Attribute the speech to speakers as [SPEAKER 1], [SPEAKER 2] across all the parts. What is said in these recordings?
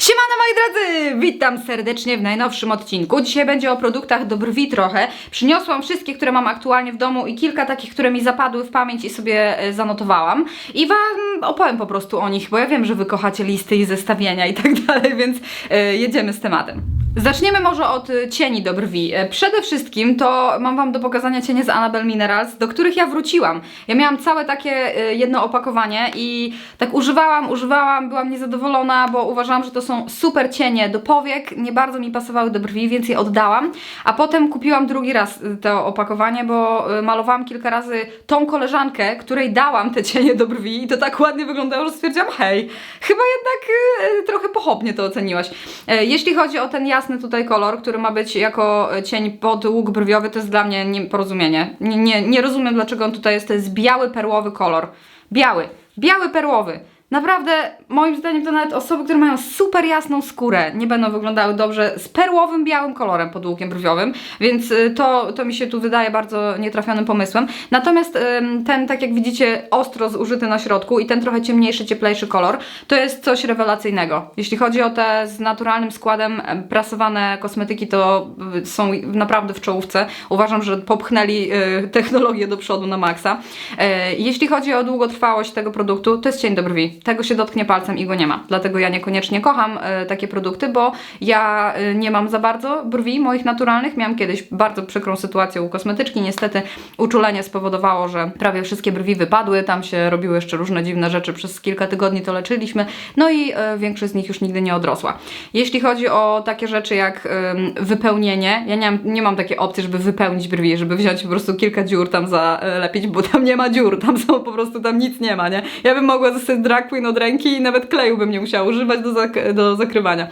[SPEAKER 1] Siemano moi drodzy! Witam serdecznie w najnowszym odcinku. Dzisiaj będzie o produktach do brwi trochę. Przyniosłam wszystkie, które mam aktualnie w domu i kilka takich, które mi zapadły w pamięć i sobie e, zanotowałam. I Wam opowiem po prostu o nich, bo ja wiem, że Wy kochacie listy i zestawienia i tak dalej, więc e, jedziemy z tematem. Zaczniemy może od e, cieni do brwi. E, Przede wszystkim to mam Wam do pokazania cienie z Annabelle Minerals, do których ja wróciłam. Ja miałam całe takie e, jedno opakowanie i tak używałam, używałam, byłam niezadowolona, bo uważałam, że to są super cienie do powiek, nie bardzo mi pasowały do brwi, więc je oddałam. A potem kupiłam drugi raz y, to opakowanie, bo y, malowałam kilka razy tą koleżankę, której dałam te cienie do brwi i to tak ładnie wyglądało, że stwierdziłam, hej, chyba jednak y, y, trochę pochopnie to oceniłaś. E, Jeśli chodzi o ten jasny tutaj kolor, który ma być jako e, cień pod łuk brwiowy, to jest dla mnie nieporozumienie. Nie, nie, nie rozumiem, dlaczego on tutaj jest. To jest biały, perłowy kolor. Biały. Biały, perłowy. Naprawdę, moim zdaniem to nawet osoby, które mają super jasną skórę, nie będą wyglądały dobrze z perłowym, białym kolorem pod łukiem brwiowym, więc y, to, to mi się tu wydaje bardzo nietrafionym pomysłem. Natomiast ten, tak jak widzicie, ostro zużyty na środku i ten trochę ciemniejszy, cieplejszy kolor, to jest coś rewelacyjnego. Jeśli chodzi o te z naturalnym składem em, prasowane kosmetyki, to y, są naprawdę w czołówce. Uważam, że popchnęli y, technologię do przodu na maksa. E, Jeśli chodzi o długotrwałość tego produktu, to jest cień do brwi. Tego się dotknie palcem i go nie ma. Dlatego ja niekoniecznie kocham e, takie produkty, bo ja e, nie mam za bardzo brwi moich naturalnych. Miałam kiedyś bardzo przykrą sytuację u kosmetyczki. Niestety uczulenie spowodowało, że prawie wszystkie brwi wypadły. Tam się robiły jeszcze różne dziwne rzeczy. Przez kilka tygodni to leczyliśmy. No i e, większość z nich już nigdy nie odrosła. Jeśli chodzi o takie rzeczy jak em, wypełnienie, ja nie mam, nie mam takiej opcji, żeby wypełnić brwi, żeby wziąć po prostu kilka dziur tam zalepić, bo tam nie ma dziur, tam są po prostu, tam nic nie ma, nie? Ja bym mogła zostać drag queen od ręki i nawet kleju bym nie musiała używać do, zak- do zakrywania.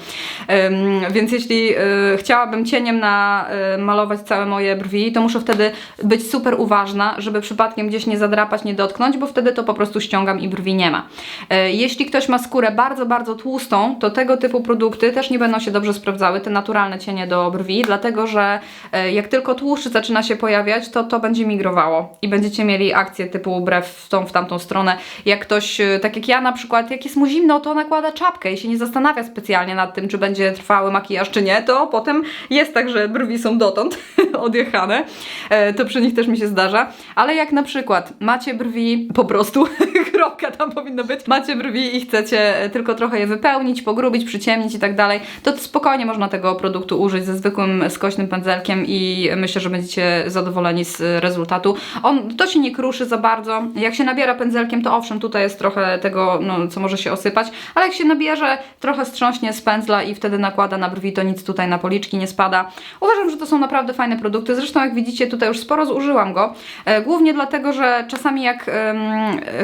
[SPEAKER 1] Em, więc jeśli e, chciałabym cieniem na e, malować całe moje brwi, to muszę wtedy być super uważna, żeby przypadkiem gdzieś nie zadrapać, nie dotknąć, bo wtedy to po prostu ściągam i brwi nie ma. E, Jeśli ktoś ma skórę bardzo, bardzo tłustą, to tego typu produkty też nie będą się dobrze sprawdzały, te naturalne cienie do brwi, dlatego że e, jak tylko tłuszcz zaczyna się pojawiać, to to będzie migrowało i będziecie mieli akcję typu brew w tą, w tamtą stronę. Jak ktoś, tak jak ja na przykład, jak jest mu zimno, to nakłada czapkę i się nie zastanawia specjalnie nad tym, czy będzie trwały makijaż, czy nie, to potem jest tak, że brwi są dotąd odjechane. E, To przy nich też mi się zdarza. Ale jak na przykład macie brwi po prostu, kropka tam powinno być, macie brwi i chcecie e, tylko trochę je wypełnić, pogrubić, przyciemnić i tak dalej, to spokojnie można tego produktu użyć ze zwykłym skośnym pędzelkiem i myślę, że będziecie zadowoleni z e, rezultatu. On to się nie kruszy za bardzo. Jak się nabiera pędzelkiem, to owszem, tutaj jest trochę tego, no, co może się osypać, ale jak się nabierze, trochę strząśnie z pędzla i wtedy nakłada na brwi, to nic tutaj na policzki nie spada. Uważam, że to są naprawdę fajne produkty. Zresztą, jak widzicie, tutaj już sporo zużyłam go. E, głównie dlatego, że czasami jak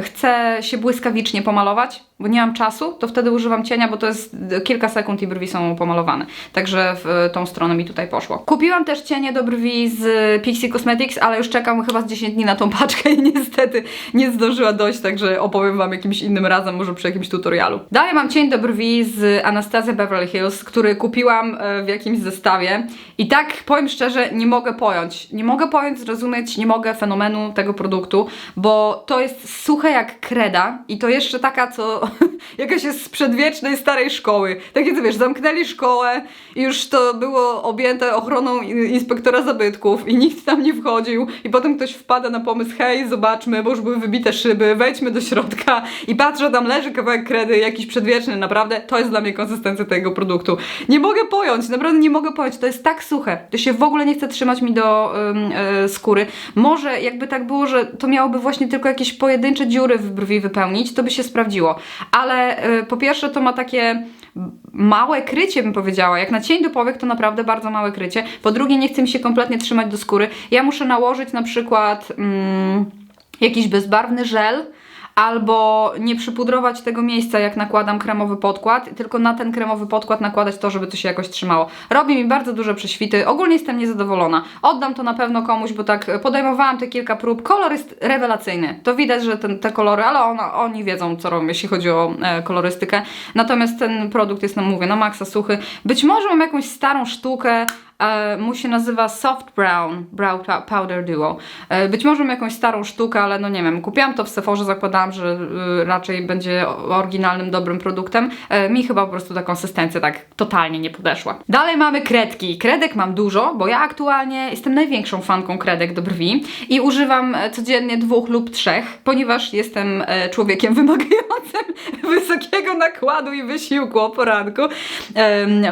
[SPEAKER 1] chcę się błyskawicznie pomalować, bo nie mam czasu, to wtedy używam cienia, bo to jest kilka sekund i brwi są pomalowane. Także w tą stronę mi tutaj poszło. Kupiłam też cienie do brwi z Pixie Cosmetics, ale już czekam chyba z 10 dni na tą paczkę i niestety nie zdążyła dojść, także opowiem Wam jakimś innym razem, może przy jakimś tutorialu. Dalej mam cień do brwi z Anastasia Beverly Hills, który kupiłam e, w jakimś zestawie i tak powiem szczerze, nie mogę pojąć. Nie mogę pojąć, zrozumieć, nie mogę fenomenu tego produktu, bo to jest suche jak kreda i to jeszcze taka, co jakaś jest z przedwiecznej starej szkoły. Takie, co wiesz, zamknęli szkołę i już to było objęte ochroną in- inspektora zabytków i nikt tam nie wchodził i potem ktoś wpada na pomysł, hej, zobaczmy, bo już były wybite szyby, wejdźmy do środka i patrzę, tam leży kawałek kredy, jakiś przedwieczny, naprawdę, to jest dla mnie konsystencja tego produktu. Nie mogę pojąć, naprawdę nie mogę pojąć, to jest tak suche, to się w ogóle nie chce trzymać mi do ym, e, skóry. Może jakby tak było, że to miałoby właśnie tylko jakieś pojedyncze dziury w brwi wypełnić, to by się sprawdziło. Ale e, po pierwsze to ma takie małe krycie, bym powiedziała. Jak na cień do powiek, to naprawdę bardzo małe krycie. Po drugie, nie chce mi się kompletnie trzymać do skóry. Ja muszę nałożyć na przykład mm, jakiś bezbarwny żel, albo nie przypudrować tego miejsca, jak nakładam kremowy podkład, tylko na ten kremowy podkład nakładać to, żeby to się jakoś trzymało. Robi mi bardzo duże prześwity, ogólnie jestem niezadowolona. Oddam to na pewno komuś, bo tak podejmowałam te kilka prób. Kolor jest rewelacyjny. To widać, że ten, te kolory, ale oni wiedzą, co robią, jeśli chodzi o e, kolorystykę. Natomiast ten produkt jest, no mówię, na maksa suchy. Być może mam jakąś starą sztukę, e, mu się nazywa Soft Brown Brow Powder Duo. E, być może mam jakąś starą sztukę, ale no nie wiem, kupiłam to w Sephorze, zakładałam, że e, raczej będzie oryginalnym, dobrym produktem. E, mi chyba po prostu ta konsystencja tak totalnie nie podeszła. Dalej mamy kredki. Kredek mam dużo, bo ja aktualnie jestem największą fanką kredek do brwi i używam codziennie dwóch lub trzech, ponieważ jestem człowiekiem wymagającym wysokiego nakładu i wysiłku o poranku.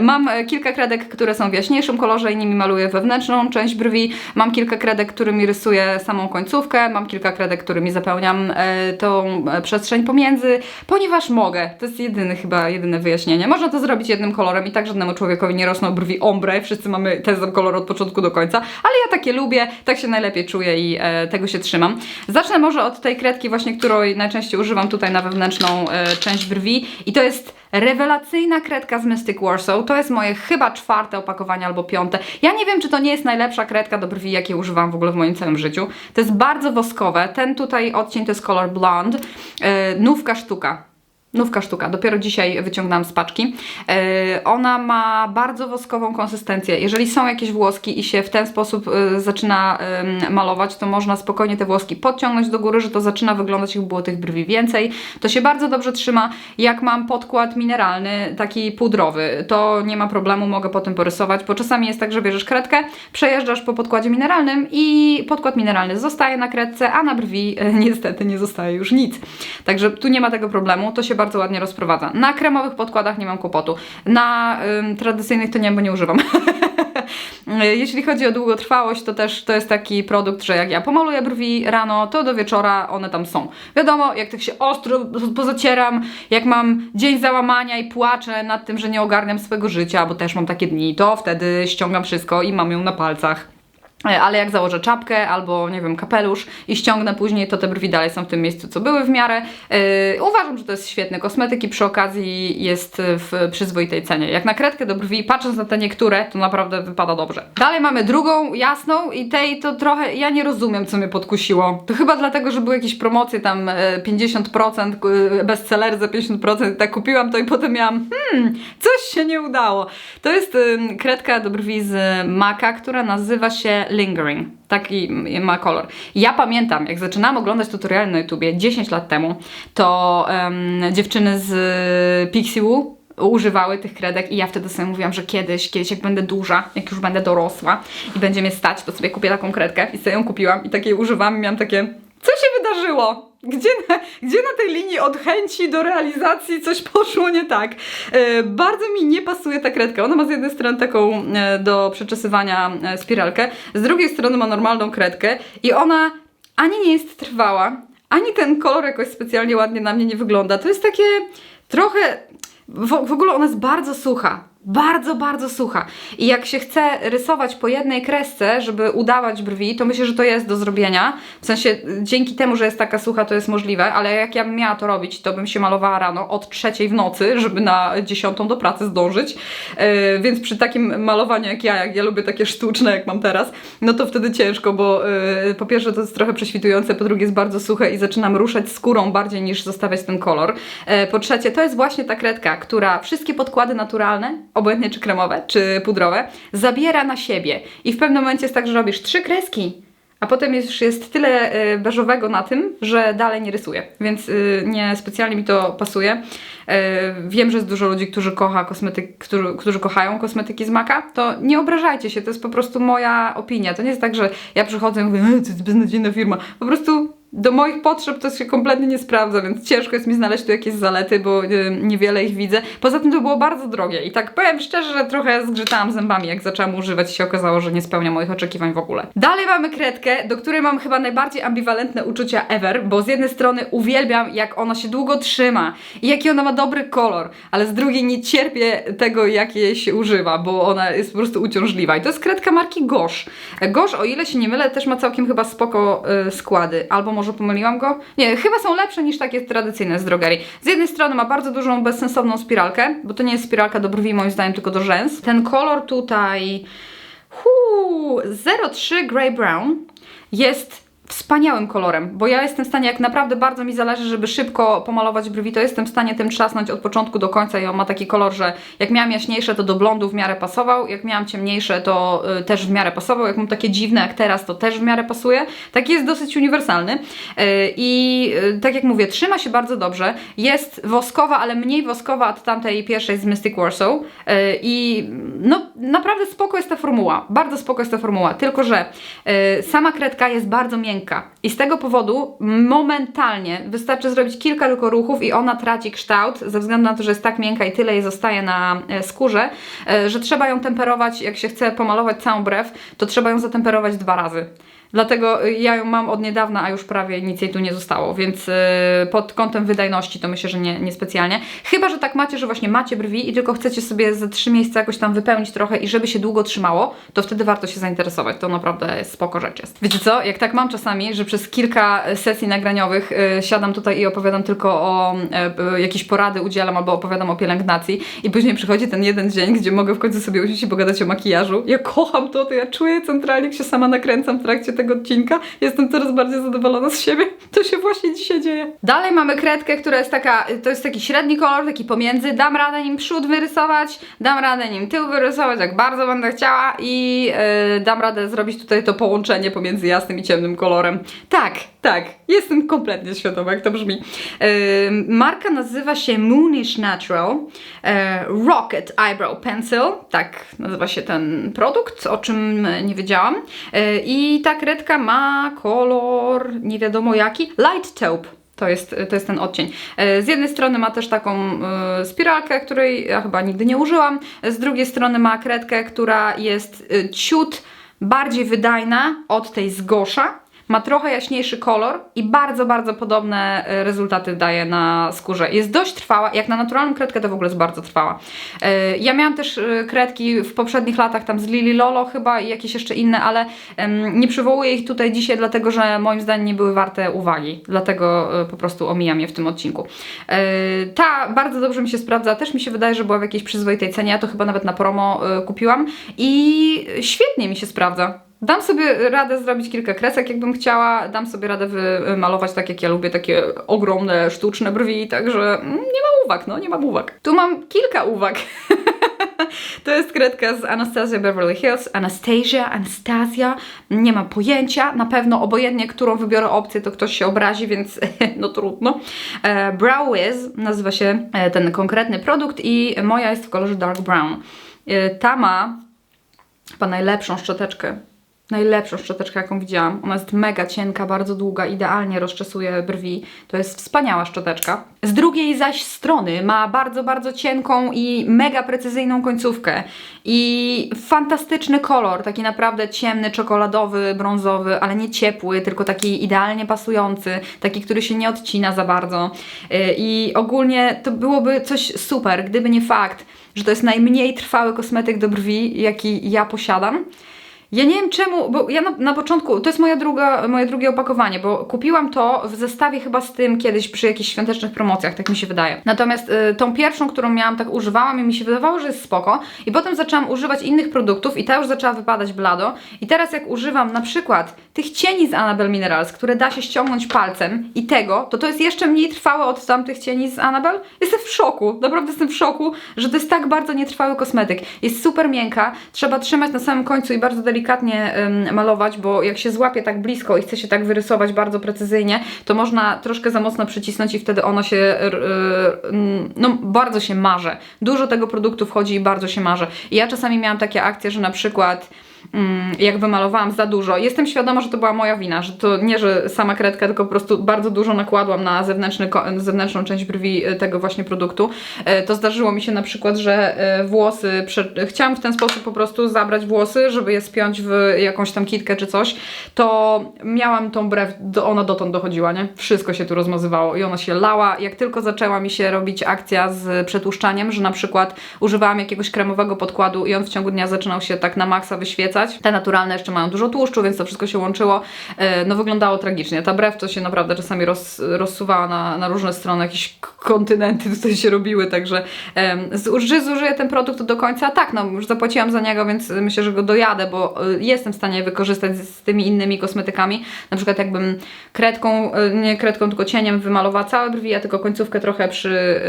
[SPEAKER 1] Mam kilka kredek, które są w jaśniejszym kolorze i nimi maluję wewnętrzną część brwi. Mam kilka kredek, którymi rysuję samą końcówkę. Mam kilka kredek, którymi zapełniam e, tą e, przestrzeń pomiędzy, ponieważ mogę. To jest jedyny chyba, jedyne wyjaśnienie. Można to zrobić jednym kolorem i tak żadnemu człowiekowi nie rosną brwi ombre. Wszyscy mamy ten sam kolor od początku do końca, ale ja takie lubię, tak się najlepiej czuję i e, tego się trzymam. Zacznę może od tej kredki właśnie, której najczęściej używam tutaj na wewnętrzną część brwi i to jest rewelacyjna kredka z Mystic Warsaw. To jest moje chyba czwarte opakowanie albo piąte. Ja nie wiem, czy to nie jest najlepsza kredka do brwi, jakiej używam w ogóle w moim całym życiu. To jest bardzo woskowe. Ten tutaj odcień to jest kolor blonde. E, nówka sztuka. Nówka sztuka, dopiero dzisiaj wyciągnęłam z paczki. Yy, ona ma bardzo woskową konsystencję. Jeżeli są jakieś włoski i się w ten sposób yy, zaczyna yy, malować, to można spokojnie te włoski podciągnąć do góry, że to zaczyna wyglądać, jakby było tych brwi więcej. To się bardzo dobrze trzyma. Jak mam podkład mineralny, taki pudrowy, to nie ma problemu, mogę potem porysować, bo czasami jest tak, że bierzesz kredkę, przejeżdżasz po podkładzie mineralnym i podkład mineralny zostaje na kredce, a na brwi e, niestety nie zostaje już nic. Także tu nie ma tego problemu, to się bardzo ładnie rozprowadza. Na kremowych podkładach nie mam kłopotu. Na ym, tradycyjnych to nie, bo nie używam. Jeśli chodzi o długotrwałość, to też to jest taki produkt, że jak ja pomaluję brwi rano, to do wieczora one tam są. Wiadomo, jak tak się ostro pozacieram, jak mam dzień załamania i płaczę nad tym, że nie ogarniam swojego życia, bo też mam takie dni, to wtedy ściągam wszystko i mam ją na palcach. E, Ale jak założę czapkę albo, nie wiem, kapelusz i ściągnę później, to te brwi dalej są w tym miejscu, co były w miarę. Yy, uważam, że to jest świetny kosmetyk i przy okazji jest w przyzwoitej cenie. Jak na kredkę do brwi, patrząc na te niektóre, to naprawdę wypada dobrze. Dalej mamy drugą, jasną i tej to trochę, ja nie rozumiem, co mnie podkusiło. To chyba dlatego, że były jakieś promocje tam e, 50%, e, bestseller za 50%, tak kupiłam to i potem miałam, hmm, coś się nie udało. To jest kredka do brwi z Maka, która nazywa się Lingering. Taki ma kolor. Ja pamiętam, jak zaczynałam oglądać tutoriale na YouTubie 10 lat temu, to em, dziewczyny z Pixie Woo używały tych kredek i ja wtedy sobie mówiłam, że kiedyś, kiedyś jak będę duża, jak już będę dorosła i będzie mnie stać, to sobie kupię taką kredkę i sobie ją kupiłam i takiej używam i miałam takie, co się wydarzyło? Gdzie na, gdzie na tej linii od chęci do realizacji coś poszło nie tak? E, bardzo mi nie pasuje ta kredka. Ona ma z jednej strony taką e, do przeczesywania e, spiralkę, z drugiej strony ma normalną kredkę i ona ani nie jest trwała, ani ten kolor jakoś specjalnie ładnie na mnie nie wygląda. To jest takie trochę. W, w ogóle ona jest bardzo sucha. Bardzo, bardzo sucha. I jak się chce rysować po jednej kresce, żeby udawać brwi, to myślę, że to jest do zrobienia. W sensie dzięki temu, że jest taka sucha, to jest możliwe, ale jak ja bym miała to robić, to bym się malowała rano od trzeciej w nocy, żeby na dziesiątą do pracy zdążyć. Yy, więc przy takim malowaniu jak ja, jak ja lubię takie sztuczne, jak mam teraz, no to wtedy ciężko, bo yy, po pierwsze to jest trochę prześwitujące, po drugie jest bardzo suche i zaczynam ruszać skórą bardziej niż zostawiać ten kolor. Yy, po trzecie, to jest właśnie ta kredka, która wszystkie podkłady naturalne, obojętnie czy kremowe, czy pudrowe, zabiera na siebie. I w pewnym momencie jest tak, że robisz trzy kreski, a potem już jest tyle y, beżowego na tym, że dalej nie rysuję. Więc y, nie specjalnie mi to pasuje. Y, wiem, że jest dużo ludzi, którzy kocha kosmetyk, którzy, którzy kochają kosmetyki z Maka. To nie obrażajcie się, to jest po prostu moja opinia. To nie jest tak, że ja przychodzę i mówię, "E, to jest beznadziejna firma. Po prostu do moich potrzeb to się kompletnie nie sprawdza, więc ciężko jest mi znaleźć tu jakieś zalety, bo y, niewiele ich widzę. Poza tym to było bardzo drogie i tak powiem szczerze, że trochę zgrzytałam zębami, jak zaczęłam używać i się okazało, że nie spełnia moich oczekiwań w ogóle. Dalej mamy kredkę, do której mam chyba najbardziej ambiwalentne uczucia ever, bo z jednej strony uwielbiam, jak ona się długo trzyma i jaki ona ma dobry kolor, ale z drugiej nie cierpię tego, jak jej się używa, bo ona jest po prostu uciążliwa. I to jest kredka marki Gosh. Gosh, o ile się nie mylę, też ma całkiem chyba spoko y, składy, albo może pomyliłam go? Nie, chyba są lepsze niż takie tradycyjne z drogerii. Z jednej strony ma bardzo dużą, bezsensowną spiralkę, bo to nie jest spiralka do brwi, moim zdaniem, tylko do rzęs. Ten kolor tutaj, huu, 03 Grey Brown jest wspaniałym kolorem, bo ja jestem w stanie, jak naprawdę bardzo mi zależy, żeby szybko pomalować brwi, to jestem w stanie tym trzasnąć od początku do końca i on ma taki kolor, że jak miałam jaśniejsze, to do blondu w miarę pasował, jak miałam ciemniejsze, to y, też w miarę pasował, jak mam takie dziwne jak teraz, to też w miarę pasuje. Taki jest dosyć uniwersalny y, i y, tak jak mówię, trzyma się bardzo dobrze, jest woskowa, ale mniej woskowa od tamtej pierwszej z Mystic Warsaw y, i no naprawdę spoko jest ta formuła, bardzo spoko jest ta formuła, tylko że y, sama kredka jest bardzo miękka i z tego powodu momentalnie wystarczy zrobić kilka tylko ruchów i ona traci kształt ze względu na to, że jest tak miękka i tyle jej zostaje na e, skórze, e, że trzeba ją temperować, jak się chce pomalować całą brew, to trzeba ją zatemperować dwa razy. Dlatego ja ją mam od niedawna, a już prawie nic jej tu nie zostało, więc y, pod kątem wydajności to myślę, że nie, nie specjalnie. Chyba, że tak macie, że właśnie macie brwi i tylko chcecie sobie ze trzy miejsca jakoś tam wypełnić trochę i żeby się długo trzymało, to wtedy warto się zainteresować. To naprawdę spoko rzecz jest. Wiecie co? Jak tak mam czasami, że przez kilka sesji nagraniowych y, siadam tutaj i opowiadam tylko o y, y, jakieś porady udzielam albo opowiadam o pielęgnacji i później przychodzi ten jeden dzień, gdzie mogę w końcu sobie usiąść i pogadać o makijażu. Ja kocham to, to ja czuję centralnie, jak się sama nakręcam w trakcie tego odcinka. Jestem coraz bardziej zadowolona z siebie. To się właśnie dzisiaj dzieje. Dalej mamy kredkę, która jest taka, to jest taki średni kolor, taki pomiędzy. Dam radę nim przód wyrysować, dam radę nim tył wyrysować, jak bardzo będę chciała i yy, dam radę zrobić tutaj to połączenie pomiędzy jasnym i ciemnym kolorem. Tak, tak, jestem kompletnie świadoma, jak to brzmi. Yy, marka nazywa się Moonish Natural yy, Rocket Eyebrow Pencil. Tak nazywa się ten produkt, o czym nie wiedziałam. Yy, I ta kredka ma kolor nie wiadomo jaki, light taupe. To jest, to jest ten odcień. E, Z jednej strony ma też taką e, spiralkę, której ja chyba nigdy nie użyłam. Z drugiej strony ma kredkę, która jest e, ciut bardziej wydajna od tej z Gosza. Ma trochę jaśniejszy kolor i bardzo, bardzo podobne e, rezultaty daje na skórze. Jest dość trwała, jak na naturalną kredkę to w ogóle jest bardzo trwała. E, Ja miałam też e, kredki w poprzednich latach, tam z Lili Lolo chyba i jakieś jeszcze inne, ale nie przywołuję ich tutaj dzisiaj, dlatego że moim zdaniem nie były warte uwagi. Dlatego po prostu omijam je w tym odcinku. Ta bardzo dobrze mi się sprawdza, też mi się wydaje, że była w jakiejś przyzwoitej cenie. Ja to chyba nawet na promo kupiłam i świetnie mi się sprawdza. Dam sobie radę zrobić kilka kresek, jakbym chciała. Dam sobie radę wymalować tak, jak ja lubię, takie ogromne, sztuczne brwi, także nie mam uwag, no, nie mam uwag. Tu mam kilka uwag. To jest kredka z Anastasia Beverly Hills. Anastasia, Anastasia, nie mam pojęcia. Na pewno obojętnie, którą wybiorę opcję, to ktoś się obrazi, więc no trudno. E, Brow Wiz nazywa się e, ten konkretny produkt i moja jest w kolorze dark brown. E, Ta ma chyba najlepszą szczoteczkę. Najlepszą szczoteczkę, jaką widziałam. Ona jest mega cienka, bardzo długa, idealnie rozczesuje brwi. To jest wspaniała szczoteczka. Z drugiej zaś strony ma bardzo, bardzo cienką i mega precyzyjną końcówkę. I fantastyczny kolor, taki naprawdę ciemny, czekoladowy, brązowy, ale nie ciepły, tylko taki idealnie pasujący, taki, który się nie odcina za bardzo. Yy, I ogólnie to byłoby coś super, gdyby nie fakt, że to jest najmniej trwały kosmetyk do brwi, jaki ja posiadam. Ja nie wiem czemu, bo ja na, na początku, to jest moja druga, moje drugie opakowanie, bo kupiłam to w zestawie chyba z tym kiedyś przy jakichś świątecznych promocjach, tak mi się wydaje. Natomiast y, tą pierwszą, którą miałam, tak używałam i mi się wydawało, że jest spoko i potem zaczęłam używać innych produktów i ta już zaczęła wypadać blado i teraz jak używam na przykład tych cieni z Annabelle Minerals, które da się ściągnąć palcem i tego, to to jest jeszcze mniej trwałe od tamtych cieni z Annabelle. Jestem w szoku, naprawdę jestem w szoku, że to jest tak bardzo nietrwały kosmetyk. Jest super miękka, trzeba trzymać na samym końcu i bardzo delikatnie ym, malować, bo jak się złapie tak blisko i chce się tak wyrysować bardzo precyzyjnie, to można troszkę za mocno przycisnąć i wtedy ono się, mm, no bardzo się marze. Dużo tego produktu wchodzi i bardzo się marze. I ja czasami miałam takie akcje, że na przykład mm, jak wymalowałam za dużo. Jestem świadoma, że to była moja wina, że to nie, że sama kredka, tylko po prostu bardzo dużo nakładłam na zewnętrzny, zewnętrzną część brwi e, tego właśnie produktu. E, To zdarzyło mi się na przykład, że e, włosy, chciałam w ten sposób po prostu zabrać włosy, żeby je spiąć w jakąś tam kitkę czy coś, to miałam tą brew, ona dotąd dochodziła, nie? Wszystko się tu rozmazywało i ona się lała. Jak tylko zaczęła mi się robić akcja z przetłuszczaniem, że na przykład używałam jakiegoś kremowego podkładu i on w ciągu dnia zaczynał się tak na maksa wyświecać, Te naturalne jeszcze mają dużo tłuszczu, więc to wszystko się łączyło. E, No wyglądało tragicznie. Ta brew to się naprawdę czasami roz, rozsuwała na, na różne strony, jakieś kontynenty tutaj się robiły, także zużyję ten produkt do końca? Tak, no już zapłaciłam za niego, więc myślę, że go dojadę, bo y, jestem w stanie wykorzystać z, tymi innymi kosmetykami. Na przykład jakbym kredką, y, nie kredką, tylko cieniem wymalowała całe brwi, a tylko końcówkę trochę przy,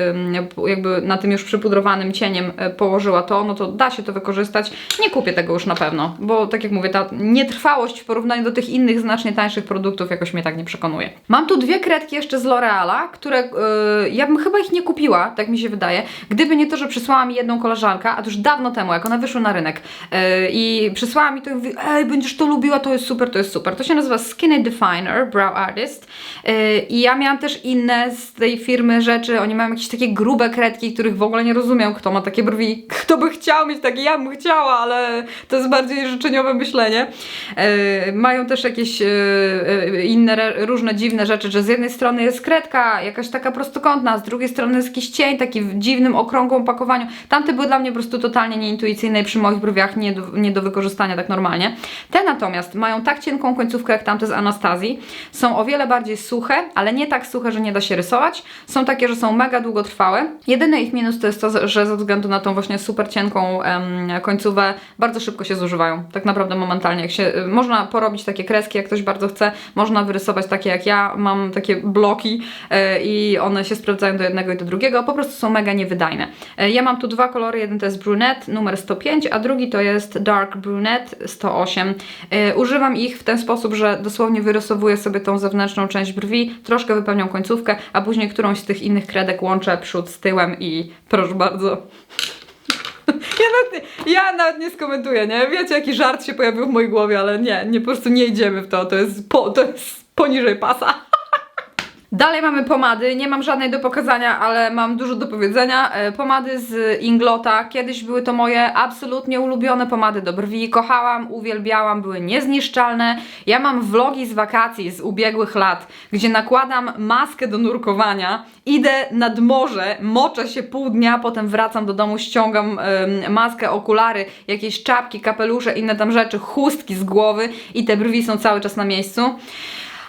[SPEAKER 1] jakby na tym już przypudrowanym cieniem położyła to, no to da się to wykorzystać. Nie kupię tego już na pewno, bo tak jak mówię, ta nietrwałość w porównaniu do tych innych znacznie tańszych produktów jakoś mnie tak nie przekonuje. Mam tu dwie kredki jeszcze z L'Oreala, które y, ja bym chyba ich nie kupiła, tak mi się wydaje, gdyby nie to, że przysłała mi jedną koleżanka, a to już dawno temu, jak one wyszły na rynek y, i przysłała mi to i mówi, ej, będziesz to lubiła, to jest super, to jest super. To się nazywa Skinny Definer Brow Artist y, i ja miałam też inne z tej firmy rzeczy, oni mają jakieś takie grube kredki, których w ogóle nie rozumiem, kto ma takie brwi, kto by chciał mieć takie, ja bym chciała, ale to jest bardziej życzeniowe myślenie. Y, mają też jakieś y, y, inne, różne dziwne rzeczy, że z jednej strony jest kredka, jakaś taka prostokątna, z drugiej strony jest jakiś cień, taki w dziwnym, okrągłym opakowaniu. Tamte były dla mnie po prostu totalnie nieintuicyjne i przy moich brwiach nie do, nie do wykorzystania tak normalnie. Te natomiast mają tak cienką końcówkę jak tamte z Anastazji. Są o wiele bardziej suche, ale nie tak suche, że nie da się rysować. Są takie, że są mega długotrwałe. Jedyny ich minus to jest to, że ze względu na tą właśnie super cienką em, końcówę bardzo szybko się zużywają. Tak naprawdę momentalnie. Jak się, y, można porobić takie kreski, jak ktoś bardzo chce. Można wyrysować takie jak ja. Mam takie bloki y, i one się sprawdzają do jednego i do drugiego. Po prostu są mega niewydajne. Y, ja mam tu dwa kolory. Jeden to jest brunette numer 105, a drugi to jest dark brunette 108. Y, używam ich w ten sposób, że dosłownie wyrysowuję sobie tą zewnętrzną część brwi, troszkę wypełniam końcówkę, a później którąś z tych innych kredek łączę przód z tyłem i proszę bardzo. Ja nawet, nie, ja nawet nie skomentuję, nie? Wiecie, jaki żart się pojawił w mojej głowie, ale nie, nie po prostu nie idziemy w to, to jest, po, to jest poniżej pasa. Dalej mamy pomady, nie mam żadnej do pokazania, ale mam dużo do powiedzenia. E, Pomady z Inglota, kiedyś były to moje absolutnie ulubione pomady do brwi. Kochałam, uwielbiałam, były niezniszczalne. Ja mam vlogi z wakacji z ubiegłych lat, gdzie nakładam maskę do nurkowania, idę nad morze, moczę się pół dnia, potem wracam do domu, ściągam maskę, okulary, jakieś czapki, kapelusze, inne tam rzeczy, chustki z głowy i te brwi są cały czas na miejscu.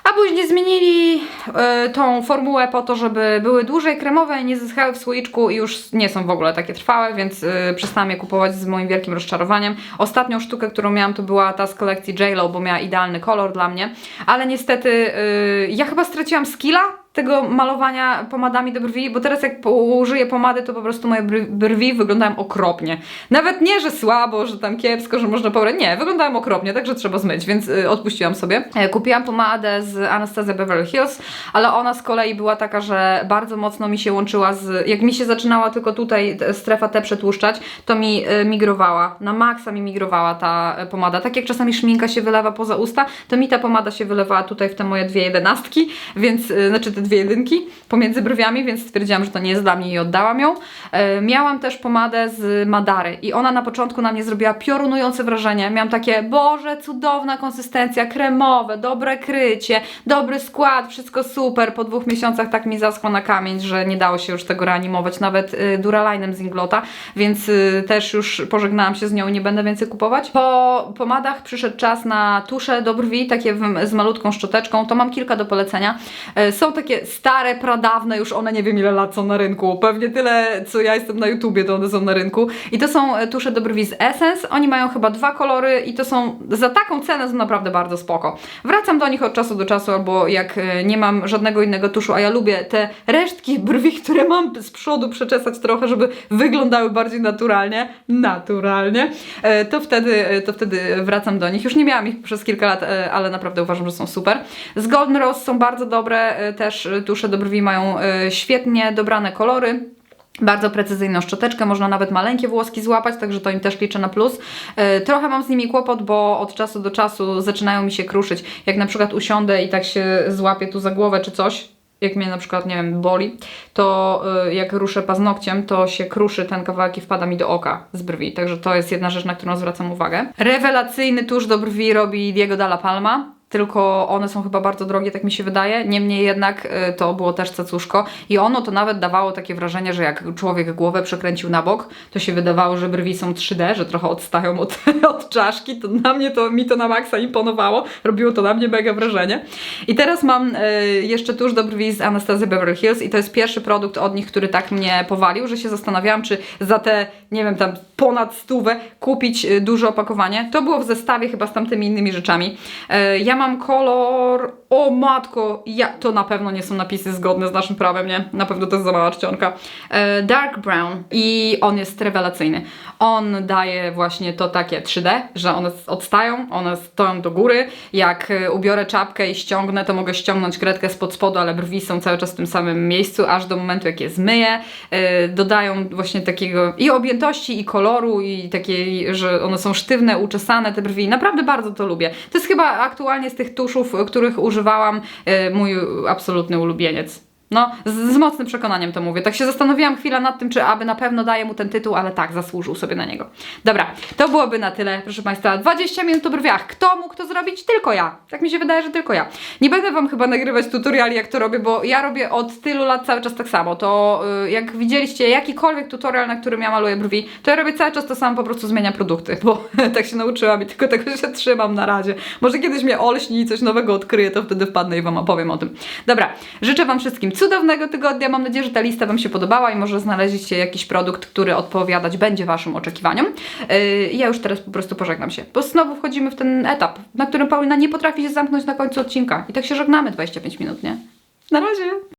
[SPEAKER 1] A później zmienili e, tą formułę po to, żeby były dłużej kremowe, nie zyskały w słoiczku i już nie są w ogóle takie trwałe, więc e, przestałam je kupować z moim wielkim rozczarowaniem. Ostatnią sztukę, którą miałam, to była ta z kolekcji JLo, bo miała idealny kolor dla mnie, ale niestety e, ja chyba straciłam skilla tego malowania pomadami do brwi, bo teraz jak użyję pomady, to po prostu moje br- brwi wyglądają okropnie. Nawet nie, że słabo, że tam kiepsko, że można pobrać. Nie, wyglądają okropnie, także trzeba zmyć, więc y, odpuściłam sobie. E, kupiłam pomadę z Anastasia Beverly Hills, ale ona z kolei była taka, że bardzo mocno mi się łączyła z... Jak mi się zaczynała tylko tutaj strefa T przetłuszczać, to mi y, migrowała. Na maksa mi migrowała ta y, pomada. Tak jak czasami szminka się wylewa poza usta, to mi ta pomada się wylewała tutaj w te moje dwie jedenastki, więc, y, znaczy te dwie jedynki pomiędzy brwiami, więc stwierdziłam, że to nie jest dla mnie i oddałam ją. E, miałam też pomadę z Madary i ona na początku na mnie zrobiła piorunujące wrażenie. Miałam takie, Boże, cudowna konsystencja, kremowe, dobre krycie, dobry skład, wszystko super. Po dwóch miesiącach tak mi zaschło na kamień, że nie dało się już tego reanimować, nawet y, Duralinem z Inglota, więc y, też już pożegnałam się z nią nie będę więcej kupować. Po pomadach przyszedł czas na tusze do brwi, takie z malutką szczoteczką, to mam kilka do polecenia. E, Są takie stare, pradawne, już one nie wiem ile lat są na rynku, pewnie tyle co ja jestem na YouTubie, to one są na rynku. I to są e, tusze do brwi z Essence, oni mają chyba dwa kolory i to są, za taką cenę są naprawdę bardzo spoko. Wracam do nich od czasu do czasu, albo jak e, nie mam żadnego innego tuszu, a ja lubię te resztki brwi, które mam z przodu przeczesać trochę, żeby wyglądały bardziej naturalnie, naturalnie, e, to wtedy, to wtedy wracam do nich. Już nie miałam ich przez kilka lat, ale naprawdę uważam, że są super. Z Golden Rose są bardzo dobre, e, e, tusze do brwi mają e, świetnie dobrane kolory. Bardzo precyzyjną szczoteczkę, można nawet maleńkie włoski złapać, także to im też liczę na plus. E, Trochę mam z nimi kłopot, bo od czasu do czasu zaczynają mi się kruszyć. Jak na przykład usiądę i tak się złapię tu za głowę czy coś, jak mnie na przykład, nie wiem, boli, to y, jak ruszę paznokciem, to się kruszy ten kawałek i wpada mi do oka z brwi. Także to jest jedna rzecz, na którą zwracam uwagę. Rewelacyjny tusz do brwi robi Diego Dalla Palma. Tylko one są chyba bardzo drogie, tak mi się wydaje. Niemniej jednak y, to było też cacuszko i ono to nawet dawało takie wrażenie, że jak człowiek głowę przekręcił na bok, to się wydawało, że brwi są 3D, że trochę odstają od, od czaszki. To na mnie to, mi to na maksa imponowało. Robiło to na mnie mega wrażenie. I teraz mam y, jeszcze tuż do brwi z Anastasia Beverly Hills i to jest pierwszy produkt od nich, który tak mnie powalił, że się zastanawiałam, czy za te, nie wiem, tam ponad stówę kupić y, duże opakowanie. To było w zestawie chyba z tamtymi innymi rzeczami. E, Ja mam kolor. O matko, ja, to na pewno nie są napisy zgodne z naszym prawem, nie? Na pewno to jest za mała czcionka. E, Dark brown i on jest rewelacyjny. On daje właśnie to takie 3D, że one odstają, one stoją do góry. Jak e, ubiorę czapkę i ściągnę, to mogę ściągnąć kredkę spod spodu, ale brwi są cały czas w tym samym miejscu, aż do momentu, jak je zmyję. Dodają właśnie takiego i objętości, i koloru, i takiej, że one są sztywne, uczesane, te brwi. Naprawdę bardzo to lubię. To jest chyba aktualnie z tych tuszów, których używałam, e, mój absolutny ulubieniec. No, z, z mocnym przekonaniem to mówię. Tak się zastanowiłam chwilę nad tym, czy aby na pewno daję mu ten tytuł, ale tak, zasłużył sobie na niego. Dobra, to byłoby na tyle, proszę Państwa. 20 minut o brwiach. Kto mógł to zrobić? Tylko ja. Tak mi się wydaje, że tylko ja. Nie będę Wam chyba nagrywać tutoriali, jak to robię, bo ja robię od tylu lat cały czas tak samo. To y, jak widzieliście jakikolwiek tutorial, na którym ja maluję brwi, to ja robię cały czas to samo, po prostu zmieniam produkty, bo tak się nauczyłam i tylko tego się trzymam na razie. Może kiedyś mnie olśni i coś nowego odkryję, to wtedy wpadnę i Wam opowiem o tym. Dobra, życzę Wam wszystkim cudownego tygodnia. Mam nadzieję, że ta lista Wam się podobała i może znaleźliście jakiś produkt, który odpowiadać będzie Waszym oczekiwaniom. Yy, ja już teraz po prostu pożegnam się, bo znowu wchodzimy w ten etap, na którym Paulina nie potrafi się zamknąć na końcu odcinka. I tak się żegnamy 25 minut, nie? Na razie!